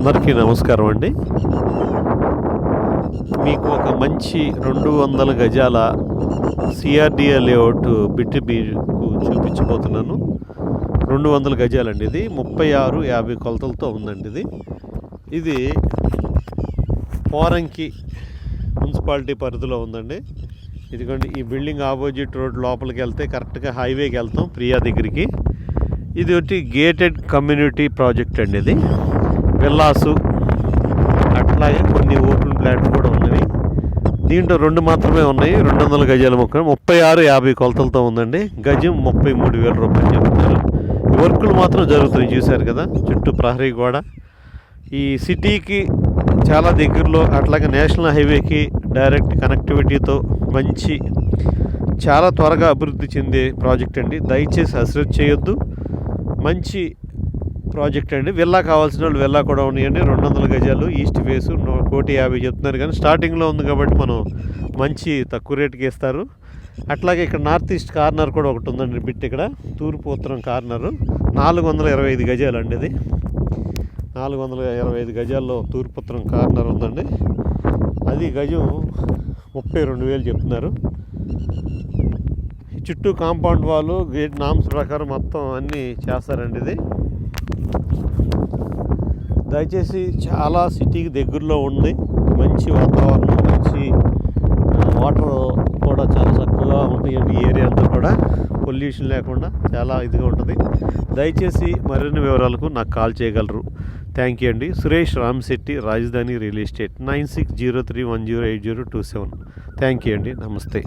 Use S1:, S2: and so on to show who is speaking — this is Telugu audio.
S1: అందరికీ నమస్కారం అండి. మీకు ఒక మంచి రెండు వందల గజాల సిఆర్డిఏ లేఅవుట్ బిట్టి మీకు చూపించబోతున్నాను. రెండు వందల గజాలండి ఇది. ముప్పై ఆరు యాభై కొలతలతో ఉందండి ఇది. ఇది పోరంకి మున్సిపాలిటీ పరిధిలో ఉందండి. ఇదిగోండి ఈ బిల్డింగ్ ఆపోజిట్ రోడ్ లోపలికి వెళ్తే కరెక్ట్గా హైవేకి వెళ్తాం ప్రియా దగ్గరికి. ఇది వచ్చి గేటెడ్ కమ్యూనిటీ ప్రాజెక్ట్ అండి ఇది. విల్లాసు అట్లాగే కొన్ని ఓపెన్ ప్లాట్ కూడా ఉన్నవి. దీంట్లో రెండు మాత్రమే ఉన్నాయి. రెండు వందల గజాల మొక్క ముప్పై ఆరు యాభై కొలతలతో ఉందండి. గజం ముప్పై మూడు వేల రూపాయలు చెప్తున్నారు. ఈ వర్కులు మాత్రం జరుగుతున్నాయి. చూశారు కదా? చుట్టూ ప్రహరీ గోడ. ఈ సిటీకి చాలా దగ్గరలో అట్లాగే నేషనల్ హైవేకి డైరెక్ట్ కనెక్టివిటీతో మంచి చాలా త్వరగా అభివృద్ధి చెందే ప్రాజెక్ట్ అండి. దయచేసి అశ్రద్ధ చేయొద్దు. మంచి ప్రాజెక్ట్ అండి. విల్లా కావాల్సిన వాళ్ళు విల్లా కూడా ఉన్నాయండి. రెండు వందల గజాలు ఈస్ట్ ఫేసు కోటి యాభై చెప్తున్నారు కానీ స్టార్టింగ్లో ఉంది కాబట్టి మనం మంచి తక్కువ రేటుకి ఇస్తారు. అట్లాగే ఇక్కడ నార్త్ ఈస్ట్ కార్నర్ కూడా ఒకటి ఉందండి బిట్ ఇక్కడ. తూర్పు ఉత్తరం కార్నరు. నాలుగు వందల ఇరవై ఐదు గజాలు అండి ఇది. నాలుగు వందల ఇరవై ఐదు గజాల్లో తూర్పు ఉత్తరం కార్నర్ ఉందండి. అది గజం ముప్పై రెండు వేలు చెప్తున్నారు. ఈ చుట్టూ కాంపౌండ్ వాళ్ళు గేట్ నామ్స్ ప్రకారం మొత్తం అన్నీ చేస్తారండి ఇది. దయచేసి చాలా సిటీకి దగ్గరలో ఉంది. మంచి వాతావరణం మంచి వాటర్ కూడా చాలా చక్కగా ఉంటాయండి ఏరియా అంతా కూడా పొల్యూషన్ లేకుండా చాలా ఇదిగా ఉంటుంది. దయచేసి మరిన్ని వివరాలకు నాకు కాల్ చేయగలరు. థ్యాంక్ యూ అండి. సురేష్ రామ్శెట్టి రాజధాని real estate nine six zero three one zero eight zero two seven. Thank you అండి. నమస్తే.